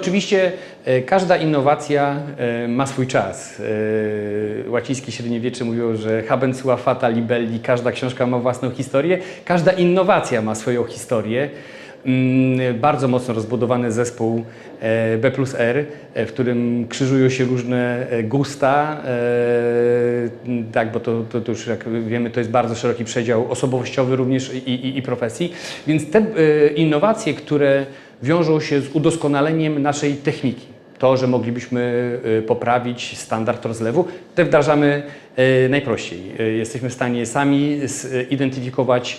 Oczywiście e, każda innowacja e, ma swój czas. E, Łacińskie średniowiecze mówiło, że habent sua fata libelli, każda książka ma własną historię, każda innowacja ma swoją historię. Mm, Bardzo mocno rozbudowany zespół B plus R, w którym krzyżują się różne gusta, tak, bo to, to, to już jak wiemy, to jest bardzo szeroki przedział osobowościowy również i, i, i profesji. Więc te innowacje, które wiążą się z udoskonaleniem naszej techniki. To, że moglibyśmy y, poprawić standard rozlewu, te wdrażamy y, najprościej. Y, Jesteśmy w stanie sami zidentyfikować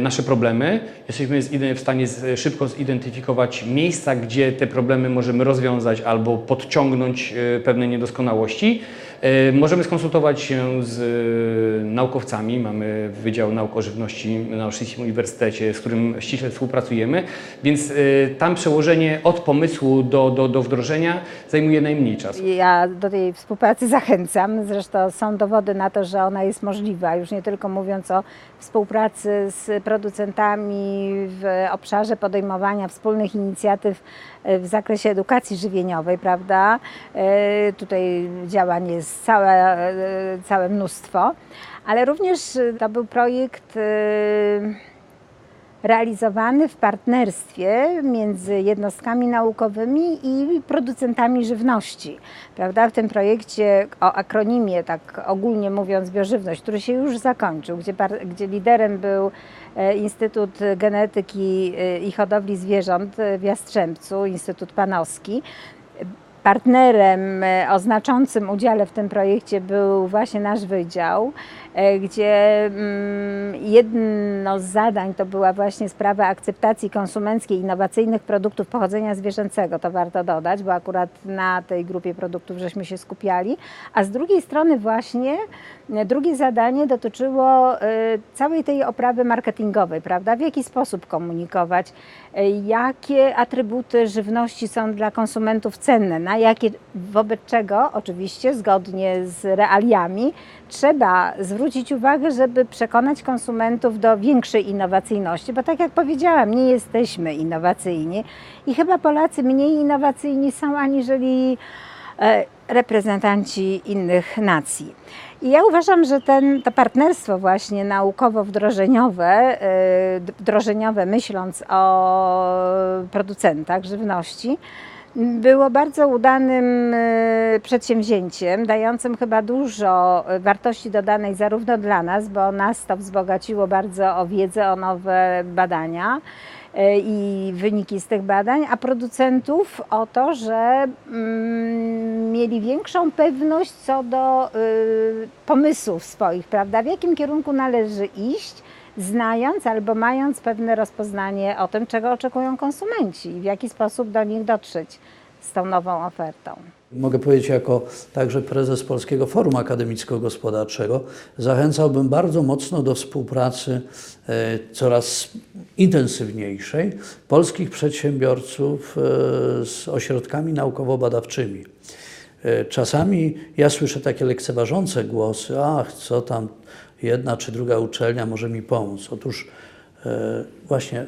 nasze problemy, jesteśmy w stanie szybko zidentyfikować miejsca, gdzie te problemy możemy rozwiązać albo podciągnąć pewne niedoskonałości. E, Możemy skonsultować się z e, naukowcami. Mamy Wydział Nauk o Żywności na Olsztyńskim Uniwersytecie, z którym ściśle współpracujemy, więc e, tam przełożenie od pomysłu do, do, do wdrożenia zajmuje najmniej czasu. Ja do tej współpracy zachęcam. Zresztą są dowody na to, że ona jest możliwa. Już nie tylko mówiąc o współpracy z producentami w obszarze podejmowania wspólnych inicjatyw w zakresie edukacji żywieniowej, prawda? Tutaj działań jest całe, e, całe mnóstwo, ale również e, to był projekt e, realizowany w partnerstwie między jednostkami naukowymi i producentami żywności. Prawda? W tym projekcie o akronimie, tak ogólnie mówiąc, biożywność, który się już zakończył, gdzie, gdzie liderem był Instytut Genetyki i Hodowli Zwierząt w Jastrzębcu, Instytut Panowski. Partnerem e, o znaczącym udziale w tym projekcie był właśnie nasz wydział, e, gdzie mm, jedno z zadań to była właśnie sprawa akceptacji konsumenckiej innowacyjnych produktów pochodzenia zwierzęcego, to warto dodać, bo akurat na tej grupie produktów żeśmy się skupiali, a z drugiej strony właśnie e, drugie zadanie dotyczyło całej tej oprawy marketingowej, prawda? W jaki sposób komunikować, jakie atrybuty żywności są dla konsumentów cenne, na jakie, wobec czego oczywiście zgodnie z realiami trzeba zwrócić uwagę, żeby przekonać konsumentów do większej innowacyjności, bo tak jak powiedziałam, nie jesteśmy innowacyjni i chyba Polacy mniej innowacyjni są aniżeli e, reprezentanci innych nacji. I ja uważam, że ten, to partnerstwo właśnie naukowo-wdrożeniowe, e, wdrożeniowe myśląc o producentach żywności, było bardzo udanym e, przedsięwzięciem, dającym chyba dużo e, wartości dodanej zarówno dla nas, bo nas to wzbogaciło bardzo o wiedzę, o nowe badania e, i wyniki z tych badań, a producentów o to, że mm, mieli większą pewność co do pomysłów swoich, prawda? W jakim kierunku należy iść, znając albo mając pewne rozpoznanie o tym, czego oczekują konsumenci i w jaki sposób do nich dotrzeć z tą nową ofertą. Mogę powiedzieć jako także prezes Polskiego Forum Akademicko-Gospodarczego, zachęcałbym bardzo mocno do współpracy e, coraz intensywniejszej polskich przedsiębiorców e, z ośrodkami naukowo-badawczymi. E, Czasami ja słyszę takie lekceważące głosy, ach, co tam jedna czy druga uczelnia może mi pomóc. Otóż e, właśnie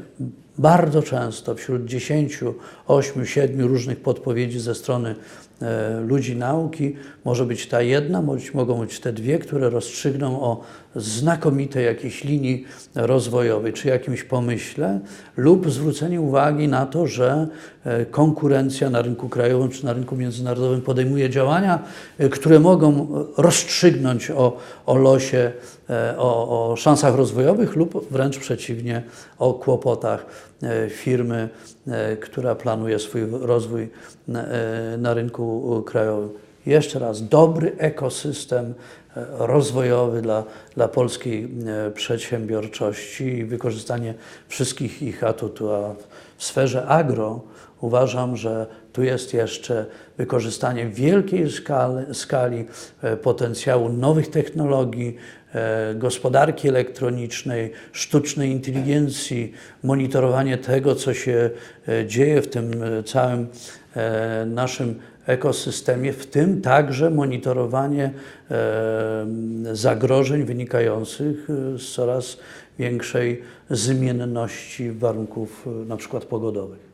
bardzo często wśród 10, 8, 7 różnych podpowiedzi ze strony e, ludzi nauki może być ta jedna, mogą być te dwie, które rozstrzygną o znakomitej jakiejś linii rozwojowej, czy jakimś pomyśle, lub zwrócenie uwagi na to, że e, konkurencja na rynku krajowym czy na rynku międzynarodowym podejmuje działania, e, które mogą rozstrzygnąć o, o losie, o, o szansach rozwojowych lub wręcz przeciwnie, o kłopotach firmy, e, która planuje swój rozwój na, e, na rynku krajowym. Jeszcze raz, dobry ekosystem e, rozwojowy dla, dla polskiej e, przedsiębiorczości i wykorzystanie wszystkich ich atutów. A w sferze agro uważam, że tu jest jeszcze wykorzystanie wielkiej skali, skali e, potencjału nowych technologii, gospodarki elektronicznej, sztucznej inteligencji, monitorowanie tego, co się dzieje w tym całym naszym ekosystemie, w tym także monitorowanie e, zagrożeń wynikających e, z coraz większej zmienności warunków e, na przykład pogodowych.